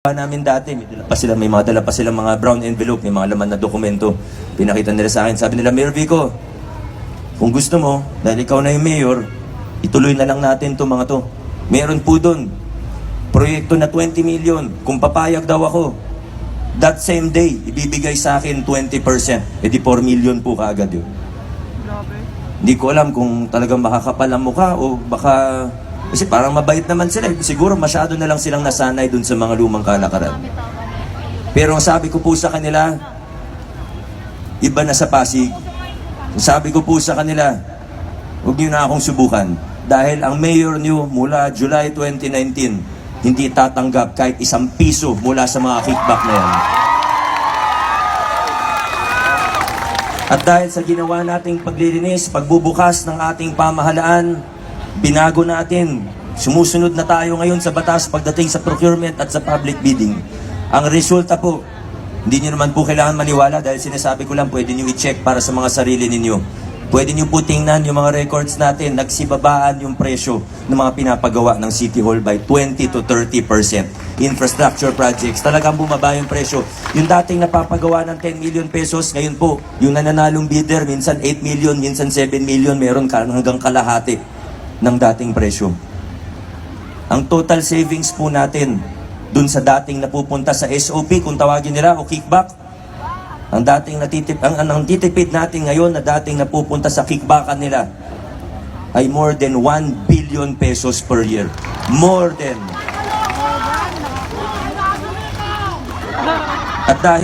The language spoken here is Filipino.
Pa namin dati, may dala pa sila, may mga dala pa silang mga brown envelope, may mga laman na dokumento. Pinakita nila sa akin, sabi nila, Mayor Vico, kung gusto mo, dahil ikaw na yung mayor, ituloy na lang natin to mga to. Meron po doon, proyekto na 20 million. Kung papayag daw ako, that same day, ibibigay sa akin 20%. E di 4 million po kaagad yun. Hindi ko alam kung talagang makakapal ang mukha o baka... Kasi parang mabait naman sila. Siguro masyado na lang silang nasanay dun sa mga lumang kalakaran. Pero ang sabi ko po sa kanila, iba na sa Pasig. Ang sabi ko po sa kanila, huwag niyo na akong subukan. Dahil ang mayor niyo mula July 2019, hindi tatanggap kahit isang piso mula sa mga kickback na yan. At dahil sa ginawa nating paglilinis, pagbubukas ng ating pamahalaan, binago natin. Sumusunod na tayo ngayon sa batas pagdating sa procurement at sa public bidding. Ang resulta po, hindi nyo naman po kailangan maniwala dahil sinasabi ko lang pwede nyo i-check para sa mga sarili ninyo. Pwede nyo po tingnan yung mga records natin, nagsibabaan yung presyo ng mga pinapagawa ng City Hall by 20 to 30 Infrastructure projects, talagang bumaba yung presyo. Yung dating napapagawa ng 10 million pesos, ngayon po, yung nananalong bidder, minsan 8 million, minsan 7 million, meron hanggang kalahati ng dating presyo. Ang total savings po natin dun sa dating napupunta sa SOP, kung tawagin nila, o kickback, ang dating natitip, ang, ang, titipid natin ngayon na dating napupunta sa kickbackan nila ay more than 1 billion pesos per year. More than. At dahil